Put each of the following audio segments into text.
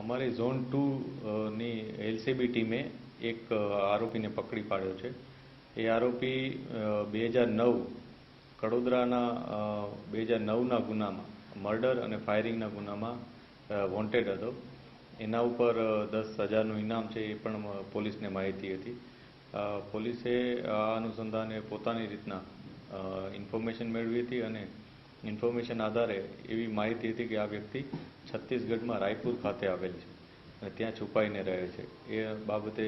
અમારી zone two ની LCB ટીમે એક આરોપીને પકડી પાડ્યો છે. એ આરોપી બે હજાર નવ કડોદરાના બે હજાર નવના ગુનામાં, મર્ડર અને ફાયરિંગના ગુનામાં વોન્ટેડ હતો. એના ઉપર દસ હજારનું ઇનામ છે એ પણ પોલીસને માહિતી હતી. પોલીસે આ અનુસંધાને પોતાની રીતના ઇન્ફોર્મેશન મેળવી હતી અને ઇન્ફોર્મેશન આધારે એવી માહિતી હતી કે આ વ્યક્તિ છત્તીસગઢમાં રાયપુર ખાતે આવેલ છે અને ત્યાં છુપાઈને રહે છે. એ બાબતે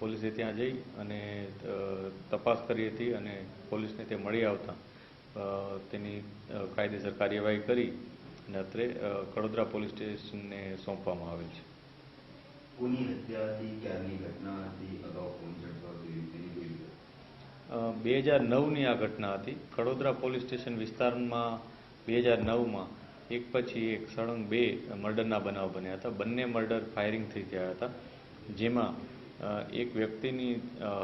પોલીસે ત્યાં જઈ અને તપાસ કરી હતી અને પોલીસને તે મળી આવતા તેની કાયદેસર કાર્યવાહી કરી અને અત્રે કડોદરા પોલીસ સ્ટેશનને સોંપવામાં આવેલ છે. કોની હત્યા હતી, ક્યારની ઘટના હતી, અગાઉ કોણ ઝડપાવ થયું તેની કોઈ વિગત? બે હજાર નવની આ ઘટના હતી. કડોદરા પોલીસ સ્ટેશન વિસ્તારમાં બે હજાર નવમાં એક પછી એક સળંગ બે મર્ડરના બનાવ બન્યા હતા. બંને મર્ડર ફાયરિંગ થઈ ગયા હતા, જેમાં એક વ્યક્તિની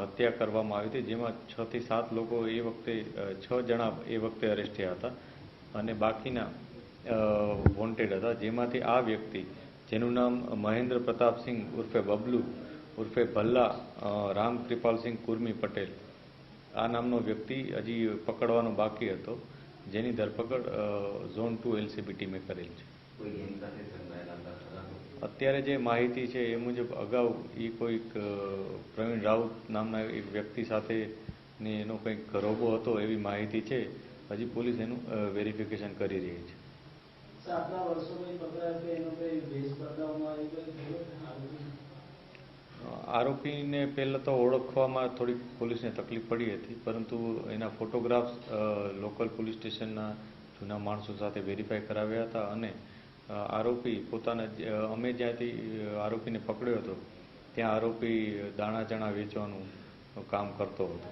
હત્યા કરવામાં આવી હતી, જેમાં છ થી સાત લોકો એ વખતે છ જણા એ વખતે અરેસ્ટ થયા હતા અને બાકીના વોન્ટેડ હતા. જેમાંથી આ વ્યક્તિ, જેનું નામ મહેન્દ્ર પ્રતાપસિંહ ઉર્ફે બબલુ, ઉર્ફે ભલ્લા રામ કૃપાલસિંહ કુર્મી પટેલ આ નામનો વ્યક્તિ હજી પકડવાનો બાકી હતો જેની ધરપકડ ઝોન ટુ એલસીબી ટીમે કરેલ છે? અત્યારે જે માહિતી છે એ મુજબ અગાઉ એ કોઈક પ્રવીણ રાઉત નામના એક વ્યક્તિ સાથે ને એનો કંઈક રોબો હતો એવી માહિતી છે. હજી પોલીસ એનું વેરિફિકેશન કરી રહી છે સર, આટલા વર્ષોમાં પકડાય કે એનો કઈ ભેસ બદલાવવામાં આવી કોઈ ખબર છે? આરોપી? આરોપીને પહેલાં તો ઓળખવામાં થોડીક પોલીસને તકલીફ પડી હતી, પરંતુ એના ફોટોગ્રાફ્સ લોકલ પોલીસ સ્ટેશનના જૂના માણસો સાથે વેરીફાઈ કરાવ્યા હતા અને આરોપી પોતાના અમે જ્યાંથી આરોપીને પકડ્યો હતો, ત્યાં આરોપી દાણા ચણા વેચવાનું કામ કરતો હતો.